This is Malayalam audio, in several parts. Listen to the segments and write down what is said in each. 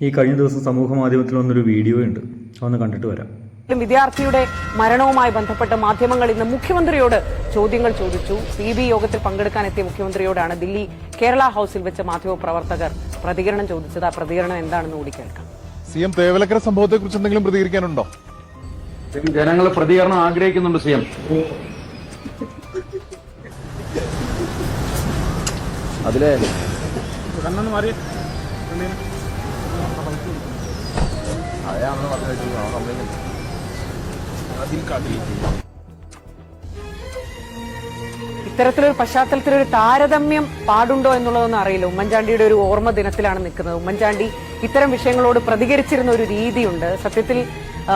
ഈ കഴിഞ്ഞ ദിവസം സമൂഹ മാധ്യമത്തിൽ വന്നൊരു വീഡിയോ ഉണ്ട്. അതൊന്ന് കണ്ടിട്ട് വരാം. വിദ്യാർത്ഥിയുടെ മരണവുമായി ബന്ധപ്പെട്ട് മാധ്യമങ്ങൾ ഇന്ന് മുഖ്യമന്ത്രിയോട് ചോദ്യങ്ങൾ ചോദിച്ചു. സി ബി യോഗത്തിൽ പങ്കെടുക്കാനെത്തിയ മുഖ്യമന്ത്രിയോടാണ് ദില്ലി കേരള ഹൌസിൽ വെച്ച് മാധ്യമപ്രവർത്തകർ പ്രതികരണം ചോദിച്ചത്. ആ പ്രതികരണം എന്താണെന്ന് കൂടി കേൾക്കാം. സി എം തേവലക്കര സംഭവത്തെ കുറിച്ച് എന്തെങ്കിലും പ്രതികരിക്കാനുണ്ടോ? ജനങ്ങൾ പ്രതികരണം ആഗ്രഹിക്കുന്നുണ്ട് സി എം. അതിലെ. ഇത്തരത്തിലൊരു പശ്ചാത്തലത്തിലൊരു താരതമ്യം പാടുണ്ടോ എന്നുള്ളതൊന്നും അറിയില്ല. ഉമ്മൻചാണ്ടിയുടെ ഒരു ഓർമ്മ ദിനത്തിലാണ് നിൽക്കുന്നത്. ഉമ്മൻചാണ്ടി ഇത്തരം വിഷയങ്ങളോട് പ്രതികരിച്ചിരുന്ന ഒരു രീതിയുണ്ട്. സത്യത്തിൽ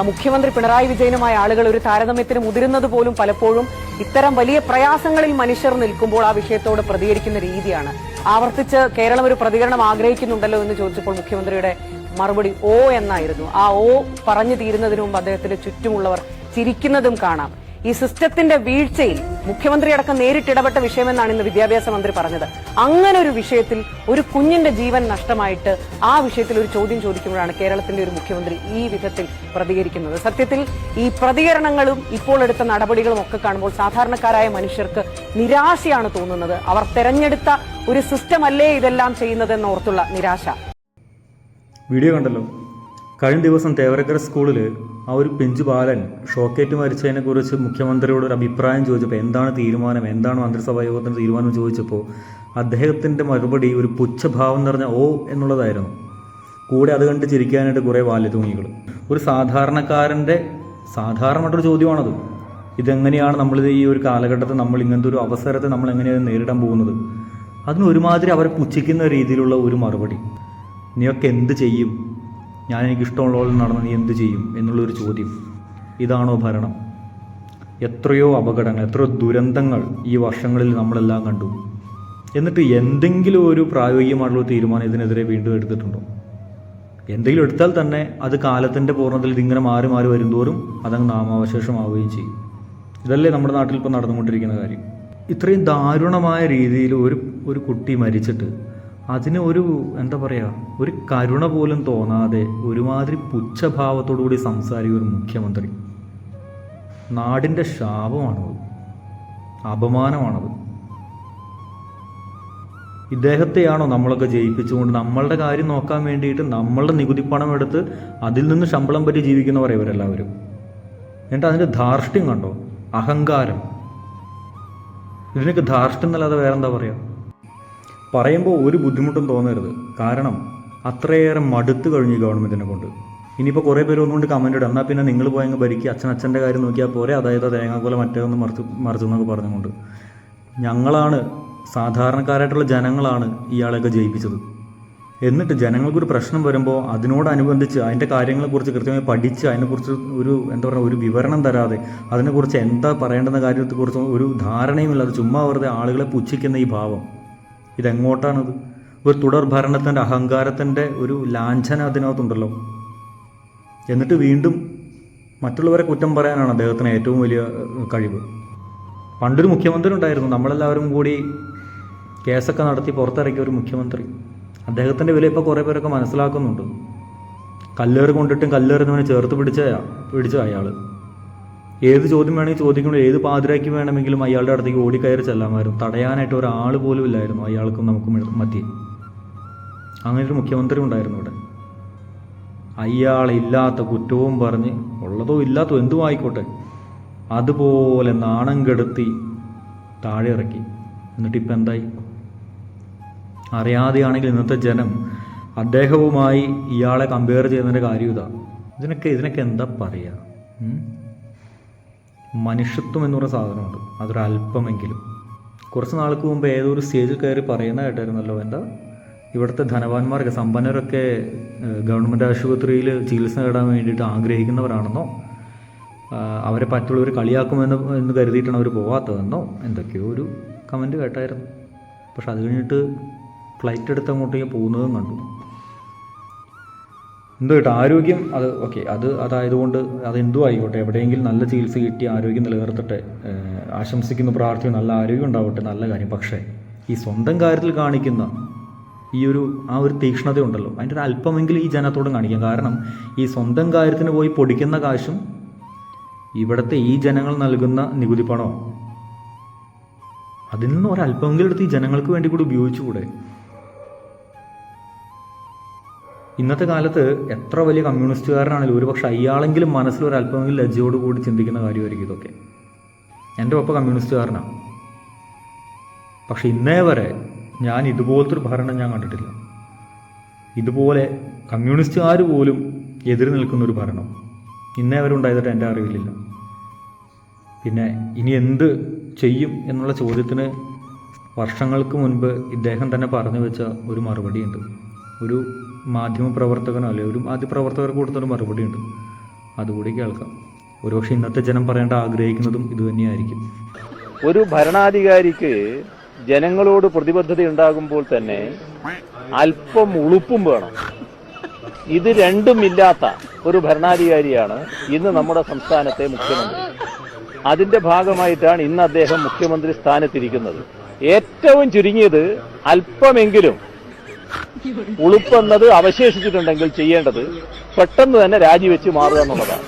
മുഖ്യമന്ത്രി പിണറായി വിജയനുമായ ആളുകൾ ഒരു താരതമ്യത്തിന് മുതിരുന്നത് പോലും പലപ്പോഴും ഇത്തരം വലിയ പ്രയാസങ്ങളിൽ മനുഷ്യർ നിൽക്കുമ്പോൾ ആ വിഷയത്തോട് പ്രതികരിക്കുന്ന രീതിയാണ്. ആവർത്തിച്ച് കേരളം ഒരു പ്രതികരണം ആഗ്രഹിക്കുന്നുണ്ടല്ലോ എന്ന് ചോദിച്ചപ്പോൾ മുഖ്യമന്ത്രിയുടെ മറുപടി ഓ എന്നായിരുന്നു. ആ ഓ പറഞ്ഞു തീരുന്നതിന് മുമ്പ് അദ്ദേഹത്തിന്റെ ചുറ്റുമുള്ളവർ ചിരിക്കുന്നതും കാണാം. ഈ സിസ്റ്റത്തിന്റെ വീഴ്ചയിൽ മുഖ്യമന്ത്രി അടക്കം നേരിട്ടിടപെട്ട വിഷയമെന്നാണ് ഇന്ന് വിദ്യാഭ്യാസ മന്ത്രി പറഞ്ഞത്. അങ്ങനെ ഒരു വിഷയത്തിൽ ഒരു കുഞ്ഞിന്റെ ജീവൻ നഷ്ടമായിട്ട് ആ വിഷയത്തിൽ ഒരു ചോദ്യം ചോദിക്കുമ്പോഴാണ് കേരളത്തിന്റെ ഒരു മുഖ്യമന്ത്രി ഈ വിധത്തിൽ പ്രതികരിക്കുന്നത്. സത്യത്തിൽ ഈ പ്രതികരണങ്ങളും ഇപ്പോൾ എടുത്ത നടപടികളും ഒക്കെ കാണുമ്പോൾ സാധാരണക്കാരായ മനുഷ്യർക്ക് നിരാശയാണ് തോന്നുന്നത്. അവർ തെരഞ്ഞെടുത്ത ഒരു സിസ്റ്റമല്ലേ ഇതെല്ലാം ചെയ്യുന്നതെന്നോർത്തുള്ള നിരാശ. വീഡിയോ കണ്ടല്ലോ. കഴിഞ്ഞ ദിവസം തേവരക്കര സ്കൂളിൽ ആ ഒരു പിഞ്ചു ബാലൻ ഷോക്കേറ്റ് മരിച്ചതിനെ കുറിച്ച് മുഖ്യമന്ത്രിയോട് ഒരു അഭിപ്രായം ചോദിച്ചപ്പോൾ എന്താണ് തീരുമാനം എന്താണ് മന്ത്രിസഭാ യോഗത്തിന്റെ തീരുമാനം ചോദിച്ചപ്പോൾ അദ്ദേഹത്തിന്റെ മറുപടി ഒരു പുച്ഛഭാവം നിറഞ്ഞ ഓ എന്നുള്ളതായിരുന്നു. കൂടെ അത് കണ്ട് ചിരിക്കാനായിട്ട് കുറേ വാല്യതൂങ്ങികൾ ഒരു സാധാരണക്കാരന്റെ സാധാരണമായിട്ടൊരു ചോദ്യമാണത്. ഇതെങ്ങനെയാണ് നമ്മൾ ഈ ഒരു കാലഘട്ടത്തിൽ നമ്മൾ ഇങ്ങനത്തെ ഒരു അവസരത്തെ നമ്മൾ എങ്ങനെയാണ് നേരിടാൻ പോകുന്നത്? അതിന് ഒരുമാതിരി അവരെ പുച്ഛിക്കുന്ന രീതിയിലുള്ള ഒരു മറുപടി. നീയൊക്കെ എന്ത് ചെയ്യും? ഞാൻ എനിക്ക് ഇഷ്ടമുള്ള നടന്ന് നീ എന്ത് ചെയ്യും? എന്നുള്ളൊരു ചോദ്യം. ഇതാണോ ഭരണം? എത്രയോ അപകടങ്ങൾ എത്രയോ ദുരന്തങ്ങൾ ഈ വർഷങ്ങളിൽ നമ്മളെല്ലാം കണ്ടു. എന്നിട്ട് എന്തെങ്കിലും ഒരു പ്രായോഗികമായിട്ടുള്ള തീരുമാനം ഇതിനെതിരെ വീണ്ടും എടുത്തിട്ടുണ്ടോ? എന്തെങ്കിലും എടുത്താൽ തന്നെ അത് കാലത്തിന്റെ പൂർണത്തിൽ ഇതിങ്ങനെ മാറി മാറി വരുന്തോറും അതങ്ങ് നാമാവശേഷമാവുകയും ചെയ്യും. ഇതല്ലേ നമ്മുടെ നാട്ടിൽ ഇപ്പോൾ നടന്നുകൊണ്ടിരിക്കുന്ന കാര്യം. ഇത്രയും ദാരുണമായ രീതിയിൽ ഒരു ഒരു കുട്ടി മരിച്ചിട്ട് അതിന് ഒരു എന്താ പറയുക ഒരു കരുണ പോലും തോന്നാതെ ഒരുമാതിരി പുച്ഛഭാവത്തോടു കൂടി സംസാരിക്കുന്ന ഒരു മുഖ്യമന്ത്രി. നാടിന്റെ ശാപമാണത്. അപമാനമാണത്. ഇദ്ദേഹത്തെയാണോ നമ്മളൊക്കെ ജയിപ്പിച്ചുകൊണ്ട് നമ്മളുടെ കാര്യം നോക്കാൻ വേണ്ടിയിട്ട് നമ്മളുടെ നികുതി പണം എടുത്ത് അതിൽ നിന്ന് ശമ്പളം പറ്റി ജീവിക്കുന്നവർ ഇവരെല്ലാവരും. എന്നിട്ട് അതിന്റെ ധാർഷ്ട്യം കണ്ടോ? അഹങ്കാരം. ഇതിനൊക്കെ ധാർഷ്ട്യം എന്നല്ലാതെ വേറെന്താ പറയുക പറയുമ്പോൾ ഒരു ബുദ്ധിമുട്ടും തോന്നരുത്. കാരണം അത്രയേറെ മടുത്തു കഴിഞ്ഞു ഗവൺമെന്റിനെ കൊണ്ട്. ഇനിയിപ്പോൾ കുറേ പേര് ഒന്നുകൊണ്ട് കമന്റ് ഇടും. എന്നാൽ പിന്നെ നിങ്ങൾ പോയങ്ങ് ഭരിക്കുക അച്ഛൻ അച്ഛന്റെ കാര്യം നോക്കിയാൽ പോരെ. അതായത് തേങ്ങാക്കൊല മറ്റേ ഒന്ന് മറിച്ച് മറിച്ചു എന്നൊക്കെ പറഞ്ഞുകൊണ്ട്. ഞങ്ങളാണ് സാധാരണക്കാരായിട്ടുള്ള ജനങ്ങളാണ് ഇയാളെയൊക്കെ ജയിപ്പിച്ചത്. എന്നിട്ട് ജനങ്ങൾക്കൊരു പ്രശ്നം വരുമ്പോൾ അതിനോടനുബന്ധിച്ച് അതിന്റെ കാര്യങ്ങളെക്കുറിച്ച് കൃത്യമായി പഠിച്ച് അതിനെക്കുറിച്ച് ഒരു എന്താ പറയുക ഒരു വിവരണം തരാതെ അതിനെക്കുറിച്ച് എന്താ പറയേണ്ടെന്ന കാര്യത്തെക്കുറിച്ച് ഒരു ധാരണയുമില്ലാതെ ചുമ്മാ വെറുതെ ആളുകളെ പുച്ഛിക്കുന്ന ഈ ഭാവം. ഇതെങ്ങോട്ടാണത്? ഒരു തുടർ ഭരണത്തിന്റെ അഹങ്കാരത്തിന്റെ ഒരു ലാഞ്ചന അതിനകത്തുണ്ടല്ലോ. എന്നിട്ട് വീണ്ടും മറ്റുള്ളവരെ കുറ്റം പറയാനാണ് അദ്ദേഹത്തിന് ഏറ്റവും വലിയ കഴിവ്. പണ്ടൊരു മുഖ്യമന്ത്രി ഉണ്ടായിരുന്നു നമ്മളെല്ലാവരും കൂടി കേസൊക്കെ നടത്തി പുറത്തിറക്കിയ ഒരു മുഖ്യമന്ത്രി. അദ്ദേഹത്തിന്റെ വില ഇപ്പോൾ കുറേ പേരൊക്കെ മനസ്സിലാക്കുന്നുണ്ട്. കല്ലേറ് കൊണ്ടിട്ടും കല്ലേറുന്നവനെ ചേർത്ത് പിടിച്ച പിടിച്ച അയാൾ ഏത് ചോദ്യം വേണമെങ്കിൽ ചോദിക്കുമ്പോൾ ഏത് പാതിരാക്കി വേണമെങ്കിലും അയാളുടെ അടുത്തേക്ക് ഓടിക്കയറി ചെല്ലാമായിരുന്നു തടയാനായിട്ട് ഒരാൾ പോലും ഇല്ലായിരുന്നു അയാൾക്കും നമുക്കും മധ്യേ. അങ്ങനെ ഒരു മുഖ്യമന്ത്രി ഉണ്ടായിരുന്നു ഇവിടെ. അയാളില്ലാത്ത കുറ്റവും പറഞ്ഞ് ഉള്ളതോ ഇല്ലാത്തോ എന്തും ആയിക്കോട്ടെ. അതുപോലെ നാണം കെടുത്തി താഴെ ഇറക്കി. എന്നിട്ട് ഇപ്പം എന്തായി? അറിയാതെയാണെങ്കിൽ ഇന്നത്തെ ജനം അദ്ദേഹവുമായി ഇയാളെ കമ്പയർ ചെയ്യുന്നതിന്റെ കാര്യം ഇതാ. ഇതിനൊക്കെ ഇതിനൊക്കെ എന്താ പറയുക? മനുഷ്യത്വം എന്ന് പറയുന്ന സാധനമുണ്ട്. അതൊരല്പമെങ്കിലും. കുറച്ച് നാൾക്ക് മുമ്പ് ഏതൊരു സ്റ്റേജിൽ കയറി പറയുന്ന കേട്ടായിരുന്നല്ലോ എന്താ? ഇവിടുത്തെ ധനവാന്മാരൊക്കെ സമ്പന്നരൊക്കെ ഗവൺമെന്റ് ആശുപത്രിയിൽ ചികിത്സ നേടാൻ വേണ്ടിയിട്ട് ആഗ്രഹിക്കുന്നവരാണെന്നോ അവരെ പറ്റുള്ളവർ കളിയാക്കുമെന്ന് എന്ന് കരുതിയിട്ടാണ് അവർ പോകാത്തതെന്നോ എന്തൊക്കെയോ ഒരു കമന്റ് കേട്ടായിരുന്നു. പക്ഷെ അത് കഴിഞ്ഞിട്ട് ഫ്ലൈറ്റ് എടുത്ത് അങ്ങോട്ടേക്ക് പോകുന്നതും കണ്ടു. എന്തോ കേട്ടോ ആരോഗ്യം അത് ഓക്കെ അത് അതായതുകൊണ്ട് അതെന്തോ ആയിക്കോട്ടെ എവിടെയെങ്കിലും നല്ല ചികിത്സ കിട്ടി ആരോഗ്യം നിലനിർത്തട്ടെ ആശംസിക്കുന്ന ആശംസിക്കുന്നു പ്രാർത്ഥിക്കുന്നു നല്ല ആരോഗ്യം ഉണ്ടാവട്ടെ നല്ല കാര്യം. പക്ഷേ ഈ സ്വന്തം കാര്യത്തിൽ കാണിക്കുന്ന ഈ ഒരു ആ ഒരു തീക്ഷ്ണത ഉണ്ടല്ലോ അതിന്റെ ഒരു അല്പമെങ്കിലും ഈ ജനത്തോടും കാണിക്കാം. കാരണം ഈ സ്വന്തം കാര്യത്തിന് പോയി പൊടിക്കുന്ന കാശും ഇവിടുത്തെ ഈ ജനങ്ങൾ നൽകുന്ന നികുതി പണമോ അതിൽ നിന്ന് ഒരല്പമെങ്കിലും എടുത്ത് ഈ ജനങ്ങൾക്ക് വേണ്ടി കൂടി ഉപയോഗിച്ചുകൂടെ? ഇന്നത്തെ കാലത്ത് എത്ര വലിയ കമ്മ്യൂണിസ്റ്റുകാരനാണെങ്കിലും ഒരുപക്ഷെ അയാളെങ്കിലും മനസ്സിൽ ഒരു അല്പമെങ്കിലും ലജ്ജയോടുകൂടി ചിന്തിക്കുന്ന കാര്യമായിരിക്കും ഇതൊക്കെ. എന്റെ ഒപ്പം കമ്മ്യൂണിസ്റ്റുകാരനാണ് പക്ഷെ ഇന്നേ വരെ ഞാൻ ഇതുപോലത്തെ ഒരു ഭരണം ഞാൻ കണ്ടിട്ടില്ല. ഇതുപോലെ കമ്മ്യൂണിസ്റ്റുകാർ പോലും എതിര് നിൽക്കുന്ന ഒരു ഭരണം ഇന്നേ വരെ ഉണ്ടായതായിട്ട് എന്റെ അറിവില്ല പിന്നെ ഇനി എന്ത് ചെയ്യും എന്നുള്ള ചോദ്യത്തിന് വർഷങ്ങൾക്ക് മുൻപ് ഇദ്ദേഹം തന്നെ പറഞ്ഞു വെച്ച ഒരു മറുപടിയുണ്ട്. ഒരു മാധ്യമ പ്രവർത്തകനോ അല്ലെ ഒരു മാധ്യമപ്രവർത്തകർക്ക് കൊടുത്തൊരു മറുപടി ഉണ്ട്. അതുകൂടി കേൾക്കാം. ഒരുപക്ഷെ ഇന്നത്തെ ജനം പറയേണ്ട ആഗ്രഹിക്കുന്നതും ഇതുതന്നെയായിരിക്കും ഒരു ഭരണാധികാരിക്ക് ജനങ്ങളോട് പ്രതിബദ്ധത ഉണ്ടാകുമ്പോൾ തന്നെ അല്പം ഉളുപ്പും വേണം. ഇത് രണ്ടും ഇല്ലാത്ത ഒരു ഭരണാധികാരിയാണ് ഇന്ന് നമ്മുടെ സംസ്ഥാനത്തെ മുഖ്യമന്ത്രി. അതിന്റെ ഭാഗമായിട്ടാണ് ഇന്ന് അദ്ദേഹം മുഖ്യമന്ത്രി സ്ഥാനത്തിരിക്കുന്നത്. ഏറ്റവും ചുരുങ്ങിയത് അല്പമെങ്കിലും ഉളുപ്പെന്നത് അവശേഷിച്ചിട്ടുണ്ടെങ്കിൽ ചെയ്യേണ്ടത് പെട്ടെന്ന് തന്നെ രാജിവെച്ച് മാറുക എന്നുള്ളതാണ്.